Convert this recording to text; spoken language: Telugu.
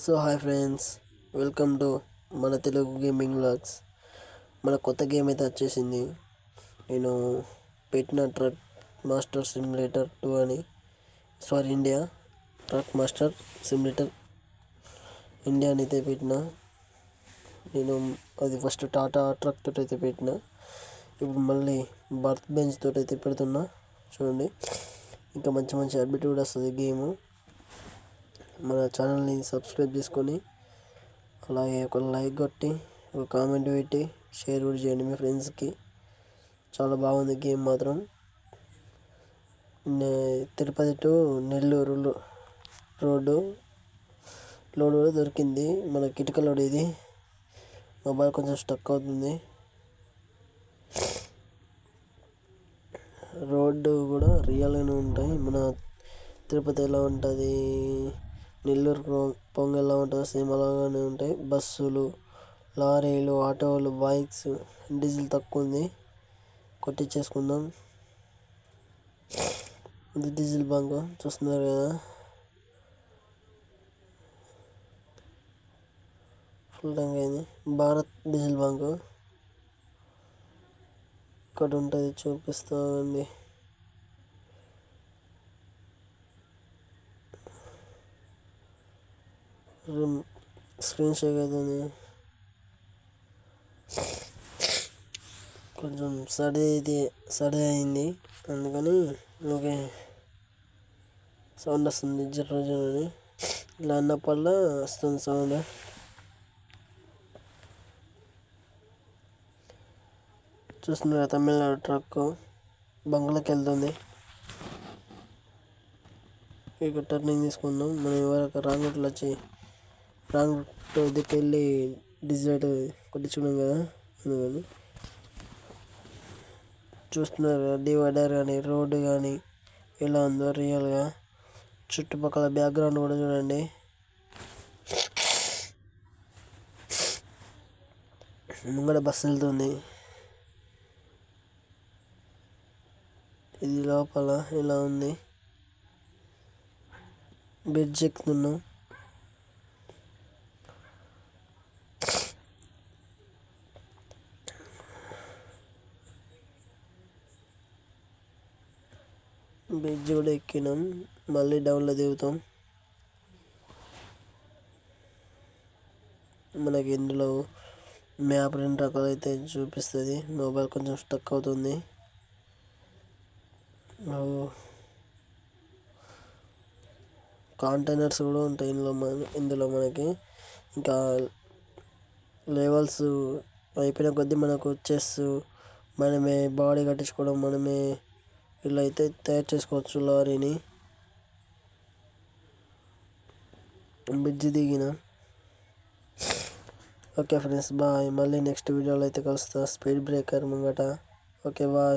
So hi friends welcome to మన తెలుగు గేమింగ్ వ్లాగ్స్. మన కొత్త గేమ్ అయితే వచ్చేసింది. నేను పెట్టిన ట్రక్ మాస్టర్ సిమ్యులేటర్ టూ అని. Sorry India. Truck master simulator India అని అయితే పెట్టిన. నేను అది ఫస్ట్ టాటా ట్రక్ తోటి అయితే పెట్టిన. ఇప్పుడు మళ్ళీ బర్త్ బెంచ్ తోటి అయితే పెడుతున్నా. చూడండి. ఇంకా మంచి మంచి అప్డేట్ కూడా వస్తుంది గేము. మన ఛానల్ని సబ్స్క్రైబ్ చేసుకొని అలాగే ఒక లైక్ కొట్టి ఒక కామెంట్ పెట్టి షేర్ కూడా చేయండి మీ ఫ్రెండ్స్కి. చాలా బాగుంది గేమ్ మాత్రం. Tirupati to Nellore road load కూడా దొరికింది. మన కిటిక లోడ్ ఇది. మొబైల్ కొంచెం స్టక్ అవుతుంది. రోడ్డు కూడా రియల్గానే ఉంటాయి. మన తిరుపతి ఎలా ఉంటుంది? నెల్లూరు పొంగల్లో ఉంటుంది ఉంటుందో సేమ్ అలాగానే ఉంటాయి. బస్సులు లారీలు ఆటోలు బైక్స్ డీజిల్ తక్కువ ఉంది. కొట్టించేసుకుందాం ఇది డీజిల్ బంక్ చూస్తున్నారు కదా. ఫుల్ ట్యాంక్ అయింది. Bharat diesel bunk. ఇక్కడ ఉంటుంది చూపిస్తామండి స్క్రీన్ షేక్ అవుతుంది కొంచెం సర్ది అయితే సర్ది అయింది. అందుకని ఓకే. సౌండ్ వస్తుంది జర్ర జర్రని ఇలా అన్నప్పుడల్లా వస్తుంది సౌండ్. చూస్తున్నారు తమిళనాడు ట్రక్ బంగ్లాకి వెళ్తుంది. ఇక టర్నింగ్ తీసుకుందాం. మనం ఎవరికి రాంగ్ వచ్చి రాంగ్ దగ్గరికి వెళ్ళి డిజైట్ కొట్టించుకున్నాం కదా అందుకని. చూస్తున్నారు డివైడర్ కానీ రోడ్డు కానీ ఎలా ఉందో రియల్గా. చుట్టుపక్కల బ్యాక్గ్రౌండ్ కూడా చూడండి. ముంగడ బస్సు వెళ్తుంది. ఇది లోపల ఇలా ఉంది? బ్రిడ్జ్ ఎక్కుతున్నాం. బ్రిడ్జ్ కూడా ఎక్కినాం. మళ్ళీ డౌన్లో దిగుతాం. మనకి ఇందులో మ్యాప్ రెండు రకాలు అయితే చూపిస్తుంది. మొబైల్ కొంచెం స్టక్ అవుతుంది. కాంటైనర్స్ కూడా ఉంటాయి ఇందులో మన ఇందులో మనకి. ఇంకా లెవెల్స్ అయిపోయిన కొద్దీ మనకు చెస్ మనమే బాడీ కట్టించుకోవడం మనమే ఇలా అయితే తయారు చేసుకోవచ్చు లారీని. బ్రిడ్జ్ దిగిన. Okay friends bye. మళ్ళీ నెక్స్ట్ వీడియోలో అయితే కలుస్తా. స్పీడ్ బ్రేకర్ ముంగట. Okay bye.